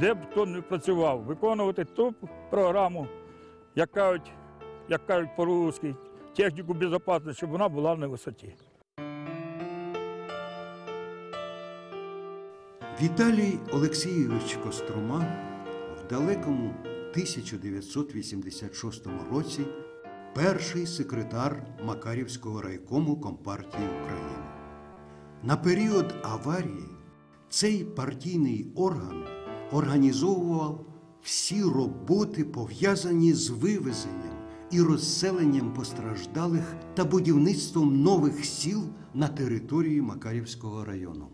де б хто не працював, виконувати ту програму, як кажуть, як кажуть по-русски, техніку безпеки, щоб вона була на висоті. Віталій Олексійович Кострома в далекому 1986 році перший секретар Макарівського райкому Компартії України. На період аварії цей партійний орган організовував всі роботи, пов'язані з вивезенням і розселенням постраждалих та будівництвом нових сіл на території Макарівського району.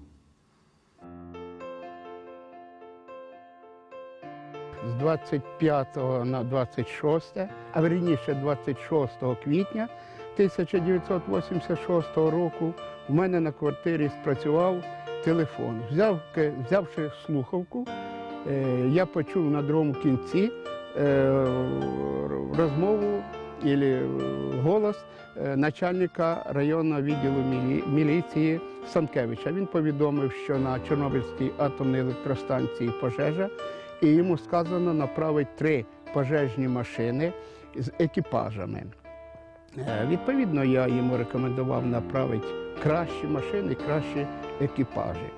з 25 на 26, а верніше 26 квітня 1986 року в мене на квартирі спрацював телефон. Взяв, взявши слухавку, я почув на другому кінці е, розмову і голос е, начальника районного відділу міліції Санкевича. Він повідомив, що на Чорнобильській атомній електростанції пожежа, і йому сказано направити три пожежні машини з екіпажами. Е, Відповідно, я йому рекомендував направити кращі машини, кращі екіпажі.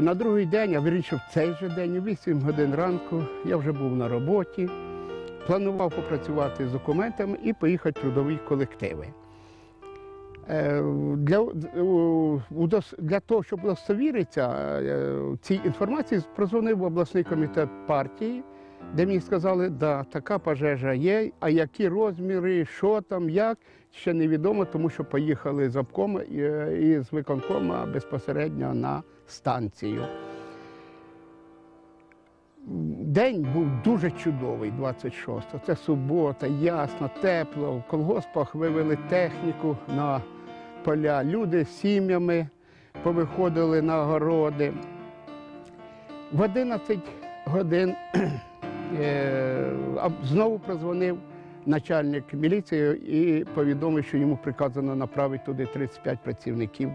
На другий день, а вирішив цей же день, у 8 годин ранку, я вже був на роботі, планував попрацювати з документами і поїхати в трудові колективи. Е, Для, для того, щоб удостовіритися е, цій інформації, прозвонив обласний комітет партії, де мені сказали, да, така пожежа є, а які розміри, що там, як, ще невідомо, тому що поїхали з обкома і, е, і з виконкома безпосередньо на станцію. День був дуже чудовий, 26-го. Це субота, ясно, тепло. В колгоспах вивели техніку на поля. Люди з сім'ями повиходили на городи. В 11 годин знову прозвонив начальник міліції і повідомив, що йому приказано направити туди 35 працівників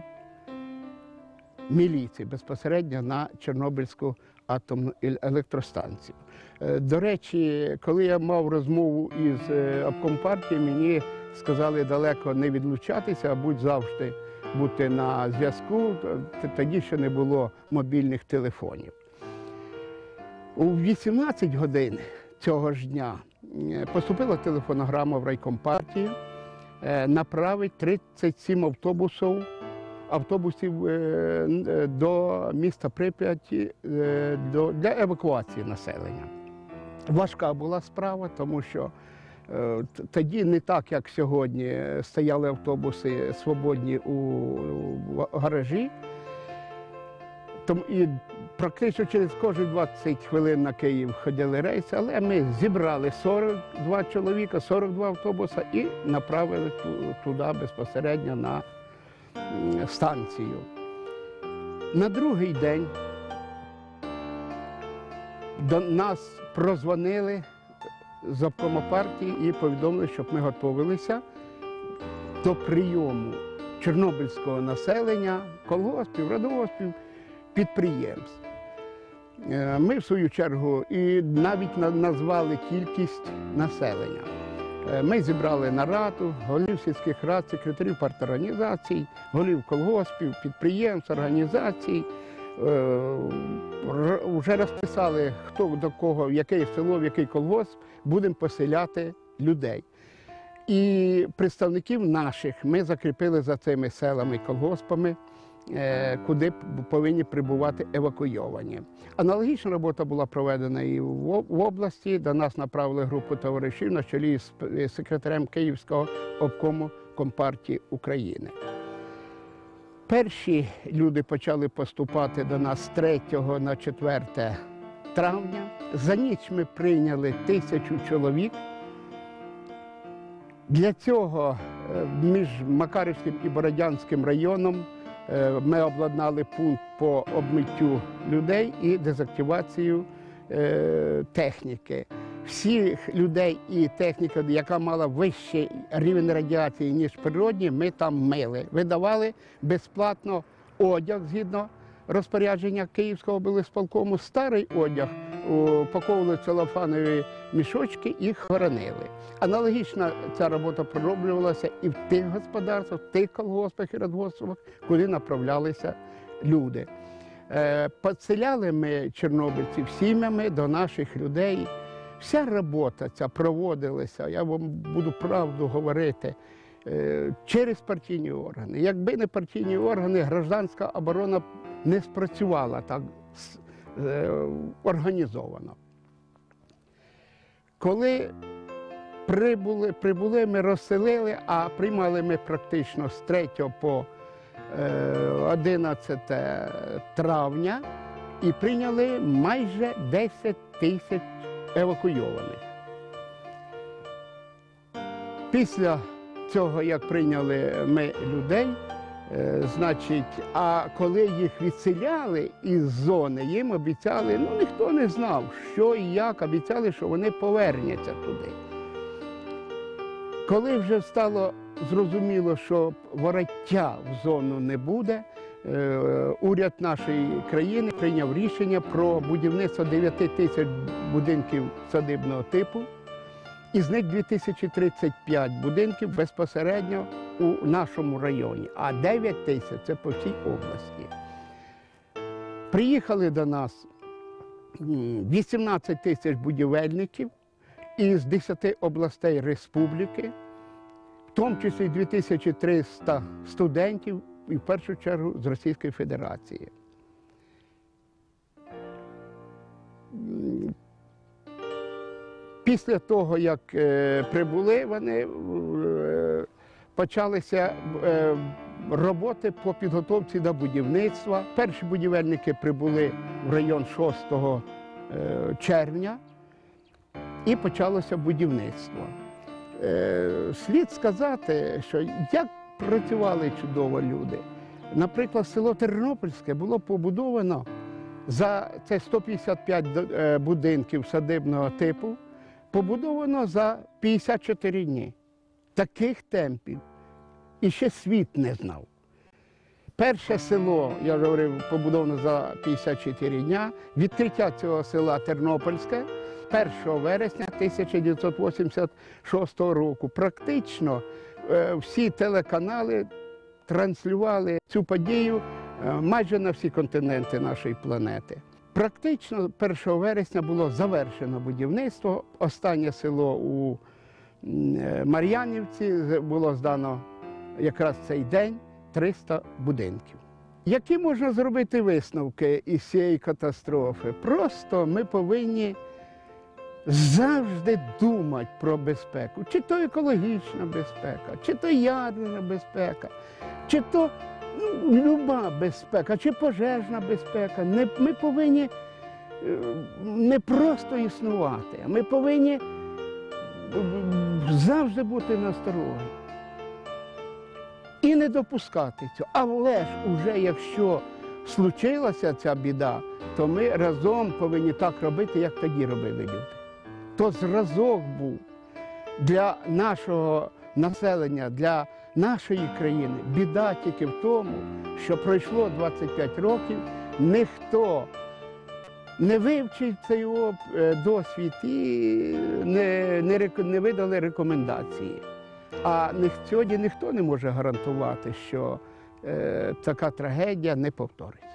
міліції безпосередньо на Чорнобильську атомну електростанцію. Е, До речі, коли я мав розмову із е, мені сказали далеко не відлучатися, а будь завжди бути на зв'язку. Тоді ще не було мобільних телефонів. У 18 годин цього ж дня е, поступила телефонограма в райкомпартії е, направить 37 автобусів автобусів е, до міста Прип'яті для евакуації населення. Важка була справа, тому що тоді не так, як сьогодні, стояли автобуси свободні у гаражі. І практично через кожні 20 хвилин на Київ ходили рейси, але ми зібрали 42 чоловіка, 42 автобуси і направили туди безпосередньо на станцію. На другий день до нас прозвонили з обкома партії і повідомили, щоб ми готувалися до прийому чорнобильського населення, колгоспів, радгоспів, підприємств. Е, Ми, в свою чергу, і навіть назвали кількість населення. Е, Ми зібрали нараду, голів сільських рад, секретарів парторганізацій, голів колгоспів, підприємств, організацій. Е, Вже розписали, хто до кого, в яке село, в який колгосп будемо поселяти людей. І представників наших ми закріпили за цими селами і колгоспами, куди повинні прибувати евакуйовані. Аналогічна робота була проведена і в області. До нас направили групу товаришів на чолі з секретарем Київського обкому Компартії України. Перші люди почали поступати до нас з 3 на 4 травня. За ніч ми прийняли тисячу чоловік. Для цього е, між Макарівським і Бородянським районом е, ми обладнали пункт по обмиттю людей і дезактивацію е, техніки. Всіх людей і техніка, яка мала вищий рівень радіації, ніж природні, ми там мили. Видавали безплатно одяг згідно розпорядження Київського облсполкому старий одяг упаковували целофанові мішочки і хоронили. Аналогічно ця робота пророблювалася і в тих господарствах, в тих колгоспах і радгоспах, куди направлялися люди. Е, Поселяли ми чорнобильців сім'ями до наших людей. Вся робота ця проводилася, я вам буду правду говорити, е, через партійні органи. Якби не партійні органи, гражданська оборона не спрацювала так організовано. Коли прибули, прибули, ми розселили, а приймали ми практично з 3 по е, 11 травня і прийняли майже 10 тисяч евакуйованих. Після цього, як прийняли ми людей, е, значить, а коли їх відселяли із зони, їм обіцяли, ну ніхто не знав, що і як, обіцяли, що вони повернуться туди. Коли вже стало зрозуміло, що вороття в зону не буде, е, уряд нашої країни прийняв рішення про будівництво 9 тисяч будинків садибного типу. Із них 2035 будинків безпосередньо у нашому районі, а 9 тисяч це по всій області. Приїхали до нас 18 тисяч будівельників із 10 областей республіки, в тому числі 2300 студентів, і в першу чергу з Російської Федерації. Після того, як е, прибули, вони почалися е, роботи по підготовці до будівництва. Перші будівельники прибули в район 6 е, червня і почалося будівництво. Е, слід сказати, що як працювали чудово люди. Наприклад, село Тернопільське було побудовано за це 155 е, будинків садибного типу побудовано за 54 дні. Таких темпів і ще світ не знав. Перше село, я вже говорив, побудовано за 54 дня. Відкриття цього села Тернопільське 1 вересня 1986 року. Практично е, всі телеканали транслювали цю подію е, майже на всі континенти нашої планети. Практично 1 вересня було завершено будівництво. Останнє село у Мар'янівці було здано якраз цей день 300 будинків. Які можна зробити висновки із цієї катастрофи? Просто ми повинні завжди думати про безпеку, чи то екологічна безпека, чи то ядерна безпека, чи то ну, люба безпека, чи пожежна безпека. Ми повинні е, не просто існувати, а ми повинні завжди бути насторожі. І не допускати цього. Але ж уже якщо случилася ця біда, то ми разом повинні так робити, як тоді робили люди. То зразок був для нашого населення, для нашої країни. Біда тільки в тому, що пройшло 25 років, ніхто не вивчив цей е, досвід і не, не, не видали рекомендації. А ні- сьогодні ніхто не може гарантувати, що е, така трагедія не повториться.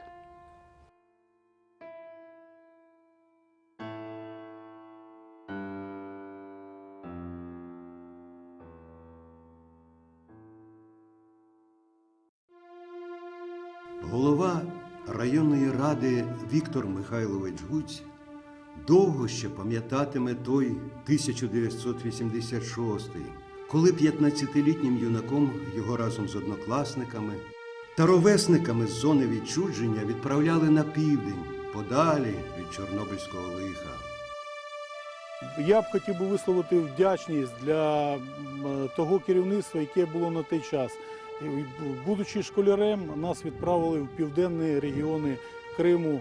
Голова районної ради Віктор Михайлович Гуць довго ще пам'ятатиме той 1986, коли 15-літнім юнаком його разом з однокласниками та ровесниками з зони відчудження відправляли на південь, подалі від Чорнобильського лиха. Я б хотів би висловити вдячність для того керівництва, яке було на той час. Будучи школярем, нас відправили в південні регіони Криму,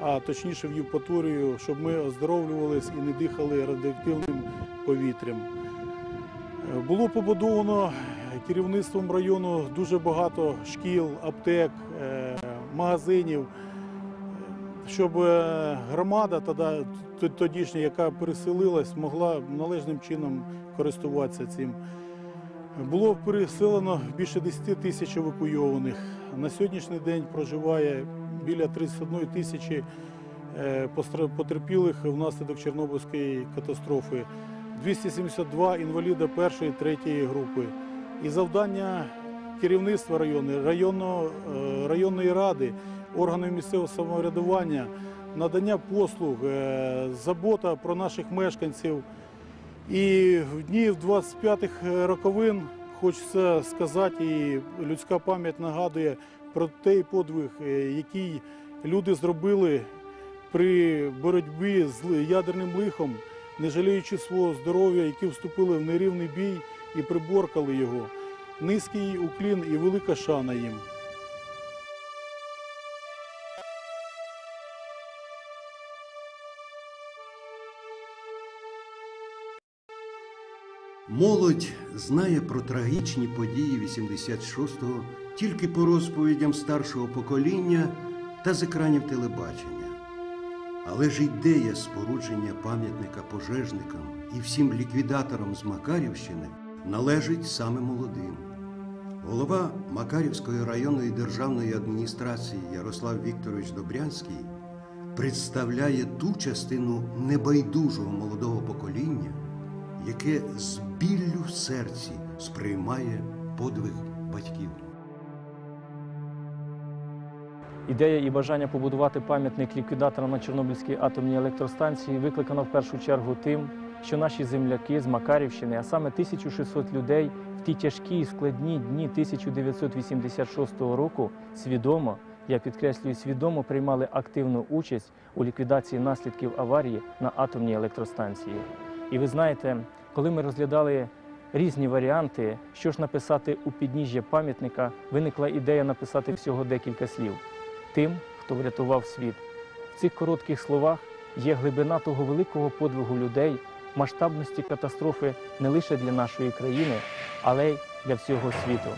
а точніше в Євпаторію, щоб ми оздоровлювалися і не дихали радіоактивним повітрям. Е, Було побудовано керівництвом району дуже багато шкіл, аптек, е, магазинів. щоб е, громада тоді, тодішня, яка переселилась, могла належним чином користуватися цим. Було переселено більше 10 тисяч евакуйованих. На сьогоднішній день проживає біля 31 тисячі е, потерпілих внаслідок Чорнобильської катастрофи, 272 інваліда першої третьої групи. І завдання керівництва району, районного, е, районної ради, органів місцевого самоврядування, надання послуг, е, забота про наших мешканців. І в дні 25-х роковин хочеться сказати, і людська пам'ять нагадує про той подвиг, е, який люди зробили при боротьбі з ядерним лихом, не жаліючи свого здоров'я, які вступили в нерівний бій і приборкали його. Низький уклін і велика шана їм. Молодь знає про трагічні події 86-го тільки по розповідям старшого покоління та з екранів телебачення. Але ж ідея спорудження пам'ятника пожежникам і всім ліквідаторам з Макарівщини належить саме молодим. Голова Макарівської районної державної адміністрації Ярослав Вікторович Добрянський представляє ту частину небайдужого молодого покоління, яке з біллю в серці сприймає подвиг батьків. Ідея і бажання побудувати пам'ятник ліквідаторам на Чорнобильській атомній електростанції викликано в першу чергу тим, що наші земляки з Макарівщини, а саме 1600 людей в ті тяжкі і складні дні 1986 року свідомо, я підкреслюю, свідомо приймали активну участь у ліквідації наслідків аварії на атомній електростанції. І ви знаєте, коли ми розглядали різні варіанти, що ж написати у підніжжя пам'ятника, виникла ідея написати всього декілька слів тим, хто врятував світ. В цих коротких словах є глибина того великого подвигу людей, масштабності катастрофи не лише для нашої країни, але й для всього світу.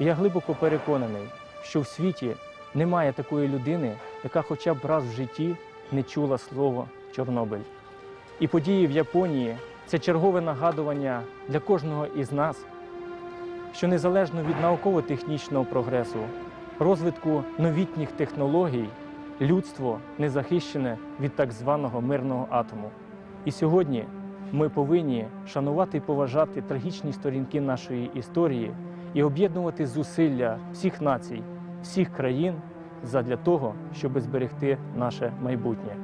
І я глибоко переконаний, що в світі немає такої людини, яка хоча б раз в житті не чула слово Чорнобиль. І події в Японії це чергове нагадування для кожного із нас, що незалежно від науково-технічного прогресу, розвитку новітніх технологій, людство не захищене від так званого мирного атому. І сьогодні ми повинні шанувати і поважати трагічні сторінки нашої історії і об'єднувати зусилля всіх націй, всіх країн задля того, щоб зберегти наше майбутнє.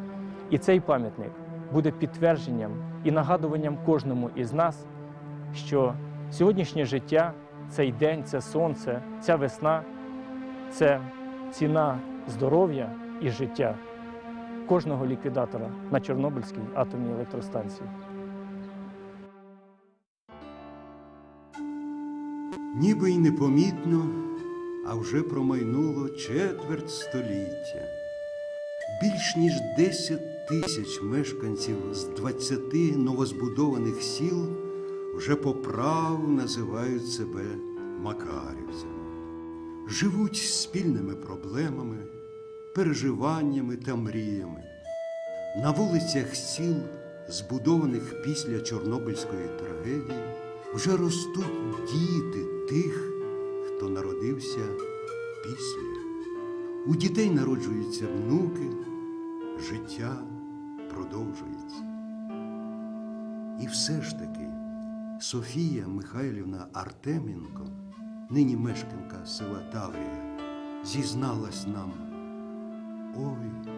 І цей пам'ятник буде підтвердженням і нагадуванням кожному із нас, що сьогоднішнє життя, цей день, це сонце, ця весна це ціна здоров'я і життя кожного ліквідатора на Чорнобильській атомній електростанції. Ніби й непомітно, а вже промайнуло четверть століття. Більш ніж 10 тисяч мешканців з 20 новозбудованих сіл вже по праву називають себе макарівцями. Живуть спільними проблемами, переживаннями та мріями. На вулицях сіл, збудованих після Чорнобильської трагедії, вже ростуть діти тих, хто народився після. У дітей народжуються внуки, життя продовжується. І все ж таки Софія Михайлівна Артеменко, нині мешканка села Таврія, зізналась нам. Ой,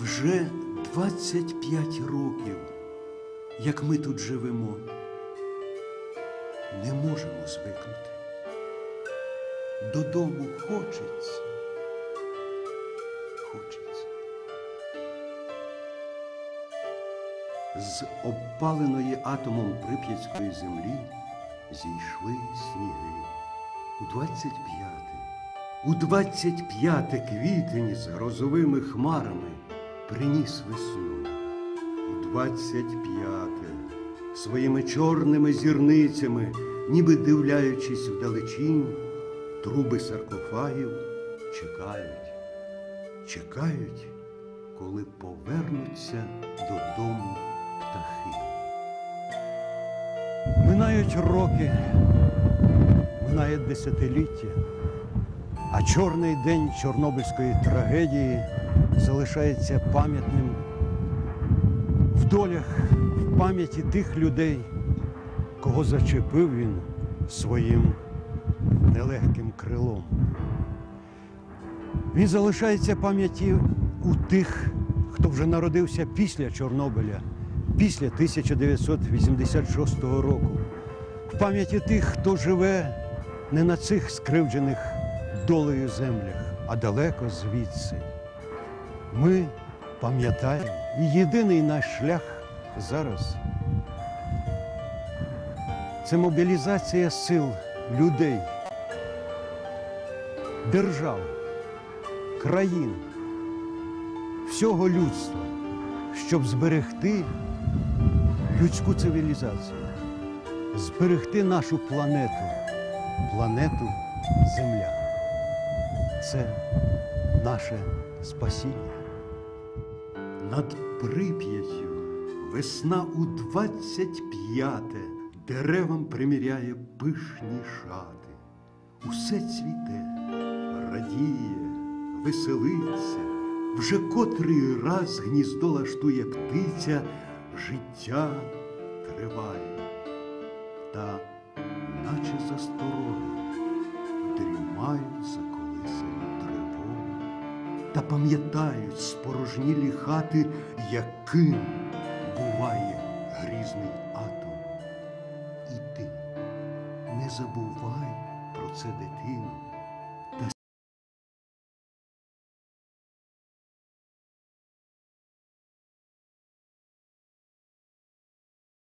вже 25 років, як ми тут живемо, не можемо звикнути. Додому хочеться, хочеться. З обпаленої атомом Прип'ятської землі зійшли сніги. У 25-те, у 25 квітень з грозовими хмарами приніс весну. У 25-те своїми чорними зірницями, ніби дивляючись вдалечінь, труби саркофагів чекають чекають, коли повернуться додому птахи. Минають роки, минає десятиліття, а чорний день Чорнобильської трагедії залишається пам'ятним в долях, в пам'яті тих людей, кого зачепив він своїм нелегким крилом. Він залишається пам'яті у тих, хто вже народився після Чорнобиля, після 1986 року, в пам'яті тих, хто живе не на цих скривджених долею землях, а далеко звідси. Ми пам'ятаємо, і єдиний наш шлях зараз це мобілізація сил людей, держав, країн, всього людства, щоб зберегти людську цивілізацію, зберегти нашу планету, планету Земля. Це наше спасіння. Над Прип'яттю весна у двадцять п'яте деревам приміряє пишні шати. Усе цвіте, радіє, веселиться, вже котрий раз гніздо лаштує птиця, життя триває. Та, наче застороги, дрімають заколисані тривоги та пам'ятають спорожнілі хати, яким буває грізний атом. І ти не забувай про це, дитино,